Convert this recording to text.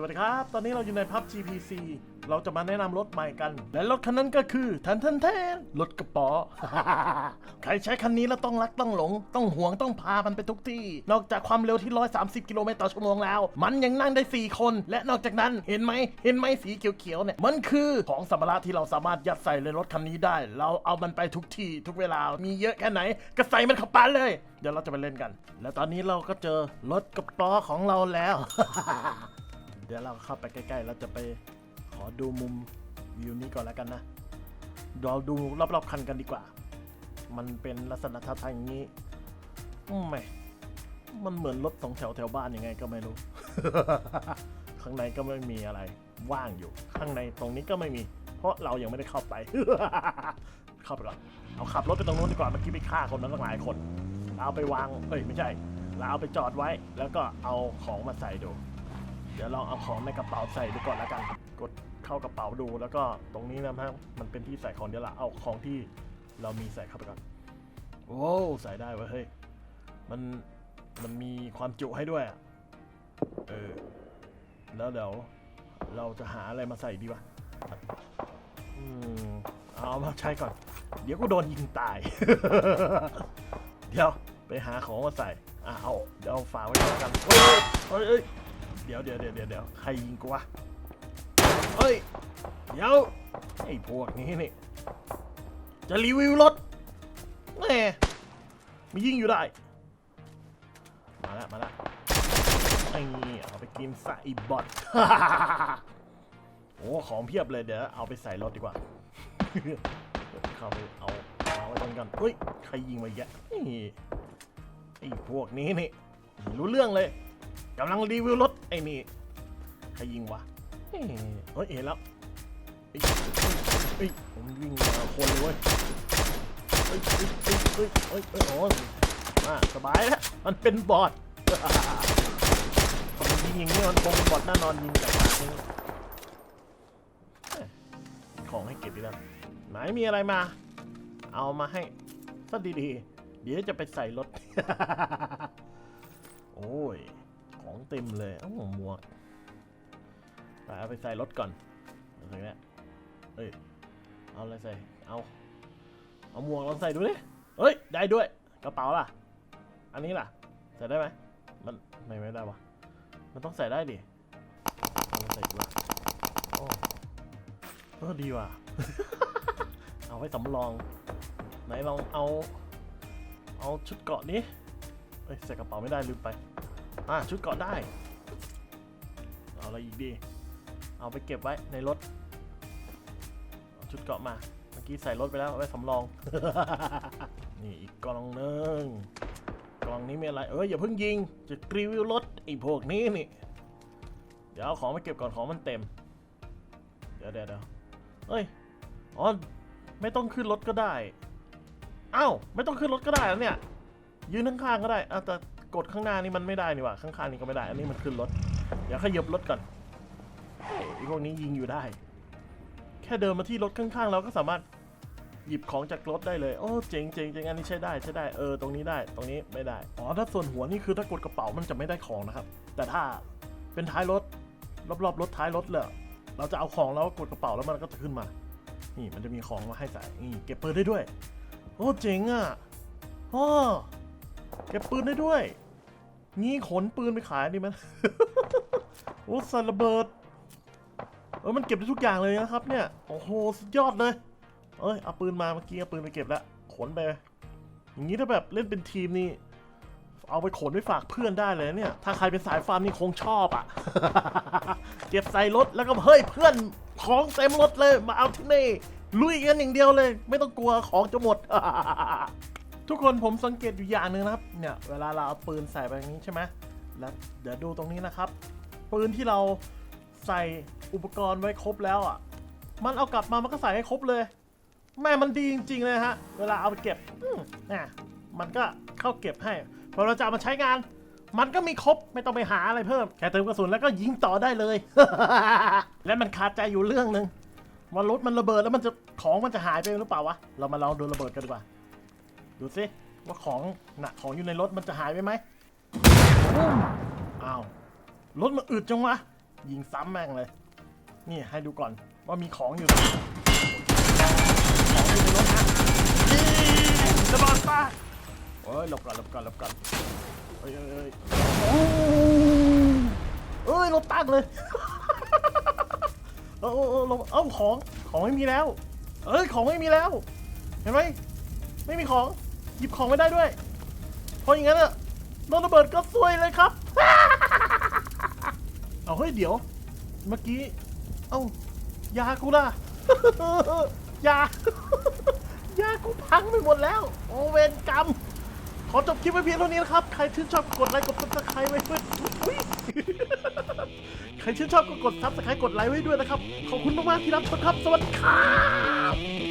สวัสดีครับ ตอนนี้เราอยู่ในพับ GPC เราจะมาแนะนำรถใหม่กัน และรถคันนั้นก็คือทันทันแทนรถกระป๋อ ใครใช้คันนี้แล้วต้องรักต้องหลง ต้องห่วงต้องพามันไปทุกที่ นอกจากความเร็วที่ 130 กิโลเมตรต่อชั่วโมงแล้ว มันยังนั่งได้ 4 คน และนอกจากนั้นเห็นไหมเห็นไหมสีเขียวๆเนี่ยมันคือของสัมภาระที่เราสามารถยัดใส่ในรถคันนี้ได้ เราเอามันไปทุกที่ทุกเวลามีเยอะแค่ไหนก็ใส่มันเข้าไปเลย เดี๋ยวเราจะไปเล่นกัน และตอนนี้เราก็เจอรถกระป๋อของเราแล้ว เดี๋ยวเราเข้าไปใกล้ๆแล้วจะไปขอดูมุมวิวนี้ก่อนแล้วกันนะเราดูรอบๆคันกันดีกว่า มันเป็นลักษณะท่าทางอย่างนี้อืมไม่ มันเหมือนรถสองแถวแถวบ้านยังไงก็ไม่รู้ ข้างในก็ไม่มีอะไร ว่างอยู่ ข้างในตรงนี้ก็ไม่มี เพราะเรายังไม่ได้เข้าไป เข้าไปก่อน เอาขับรถไปตรงนู้นดีกว่าเมื่อกี้ไปฆ่าคนนั้นตั้งหลายคนเราเอาไปวาง เอ้ยไม่ใช่ เราเอาไปจอดไว้ แล้วก็เอาของมาใส่ดู เดี๋ยวลองเอาของในกระเป๋าใส่ดูก่อนแล้วกัน กดเข้ากระเป๋าดูแล้วก็ตรงนี้นะครับมันเป็นที่ใส่ของเดี๋ยวเราเอาของที่เรามีใส่เข้าไปก่อนโอ้ใส่ได้เว้ยเฮ้ยมันมันมีความจุให้ด้วยอะเออแล้วเดี๋ยวเราจะหาอะไรมาใส่ดีวะอืมเอามาใช้ก่อน เดี๋ยวก็โดนยิงตาย เดี๋ยวไปหาของมาใส่อะเอาเดี๋ยวเอาฝาไว้ก่อนแล้วกันเฮ้ยเฮ้ย เดี๋ยวเดี๋ยวเดี๋ยวเดี๋ยวใครยิงกูวะเฮ้ย เดี๋ยวไอ้พวกนี้นี่ จะรีวิวรถแหมมียิงอยู่ได้ มาล้วมาล้วไอ้นี่เอาไปกินใส่บอทโอ้ของเพียบเลยเดี๋ยวเอาไปใส่รถดีกว่าเข้าไปเอาเอาไว้ตรงกันเฮ้ยใครยิงมาแยะนี่ไอ้พวกนี้นี่รู้เรื่องเลย กำลังรีวิวรถไอ้นี่ใครยิงวะเฮ้ยเห็นแล้วเฮ้ยผมวิ่งมาคนเลยเว้ยเฮ้ยเฮ้ยเฮ้ยเฮ้ยเฮ้ยเฮ้ยโอ้มาสบายแล้วมันเป็นบอทมันยิงอย่างนี้มันคงเป็นบอทแน่นอนยิงจากทาเของให้เก็บดีแล้วไหนมีอะไรมา เอามาให้ซะดีๆ เดี๋ยวจะไปใส่รถ ไปใส่รถก่อนอะไรเนี้ยเอ้ย เอาอะไรใส่ เอา เอาหมวกลองใส่ดูดิเอ้ย ได้ด้วย กระเป๋าล่ะ อันนี้ล่ะ ใส่ได้ไหม มันไม่ไม่ได้วะ มันต้องใส่ได้ดิเอาใส่ดีว่าโอ้เออดีว่ะ เอาไว้สำรอง ไหนลองเอา เอาชุดเกาะนี้เอ้ยใส่กระเป๋าไม่ได้ลืมไป อะชุดเกาะได้ เอาอะไรอีกดี เอาไปเก็บไว้ในรถเอาชุดเกราะมา เมื่อกี้ใส่รถไปแล้วเอาไว้สำรอง นี่อีกกล่องหนึงกล่องนี้มีอะไร เอ้ยอย่าเพิ่งยิง จะรีวิวรถไอ้พวกนี้นี่ เดี๋ยวเอาของไปเก็บก่อนของมันเต็ม เดี๋ยวเดี๋ยวเดี๋ยวเอ้ย อ๋อ ไม่ต้องขึ้นรถก็ได้ อ้าว ไม่ต้องขึ้นรถก็ได้แล้วเนี่ย ยืนข้างๆก็ได้อะแต่กดข้างหน้านี่มันไม่ได้นี่หว่า ข้างๆนี่ก็ไม่ได้ อันนี้มันขึ้นรถ เดี๋ยวขยับรถก่อนเฮ้ย ไอ้พวกนี้ยิงอยู่ได้ แค่เดินมาที่รถข้างๆ เราก็สามารถหยิบของจากรถได้เลย โอ้เจ๋งเจ๋งเจ๋งอันนี้ใช้ได้ใช้ได้ เออ ตรงนี้ได้ ตรงนี้ไม่ได้ อ๋อ ถ้าส่วนหัวนี่คือถ้ากดกระเป๋ามันจะไม่ได้ของนะครับ แต่ถ้าเป็นท้ายรถ รอบๆรถท้ายรถเลยเราจะเอาของแล้วกดกระเป๋าแล้วมันก็จะขึ้นมา นี่มันจะมีของมาให้ใส่ นี่เก็บปืนได้ด้วย โอ้เจ๋งอะอ๋อเก็บปืนได้ด้วย งี้ขนปืนไปขายดีมั้ย โอ้ส่ระเบิด ออมันเก็บได้ทุกอย่างเลยนะครับเนี่ย โอ้โหสุดยอดเลย เอ้ยเอาปืนมาเมื่อกี้เอาปืนไปเก็บแล้วขนไป อย่างนี้ถ้าแบบเล่นเป็นทีมนี่เอาไปขนไปฝากเพื่อนได้เลยเนี่ย ถ้าใครเป็นสายฟาร์มนี่คงชอบอะ เก็บใส่รถแล้วก็เฮ้ยเพื่อนของเต็มรถเลยมาเอาที่นี่ลุยกันอย่างเดียวเลย ไม่ต้องกลัวของจะหมด ทุกคนผมสังเกตอยู่อย่างหนึ่งนะครับ เนี่ยเวลาเราเอาปืนใส่ไปอย่างนี้ใช่ไหมแล้วเดี๋ยวดูตรงนี้นะครับ ปืนที่เราใส่ อุปกรณ์ไว้ครบแล้วอะ มันเอากลับมามันก็ใส่ให้ครบเลย แม่มันดีจริงๆเลยฮะ เวลาเอาไปเก็บอืมน่ะมันก็เข้าเก็บให้ พอเราจะเอามาใช้งาน มันก็มีครบไม่ต้องไปหาอะไรเพิ่ม แค่เติมกระสุนแล้วก็ยิงต่อได้เลย และมันคาใจอยู่เรื่องหนึ่งว่ารถมันระเบิดแล้วมันจะของมันจะหายไปหรือเปล่าวะ เรามาลองดูระเบิดกันดีกว่า ดูสิว่าของหนักของอยู่ในรถมันจะหายไปไหมปุ้มอ้าวรถมันอึดจังวะ ยิงซ้ำแม่งเลย นี่ให้ดูก่อนว่ามีของอยู่ของอยู่ในรถนะนี่ระเบิดปะโอ้ยหลบก่อนหลบก่อนหลบก่อนเอ้ยเอ้ยเอ้ยโอ้เอ้ยรถตั้งเลยเออเออเออลงเอ้าของของไม่มีแล้ว เอ้ยของไม่มีแล้ว เห็นไหมไม่มีของหยิบของไม่ได้ด้วย เพราะอย่างนั้นอะโดนระเบิดก็ซวยเลยครับ เอาเฮ้ยเดี๋ยว เมื่อกี้ เอ้ายากูล่ะ ยายากูพังไปหมดแล้ว โอเวนกรรม ขอจบคลิปไว้เพียงเท่านี้นะครับ ใครชื่นชอบกดไลค์กดซับสไครต์ไว้ด้วยอุ๊ยใครชื่นชอบก็กดซับสไครต์กดไลค์ไว้ด้วยนะครับ ขอบคุณมากๆที่รับชมครับ สวัสดีครับ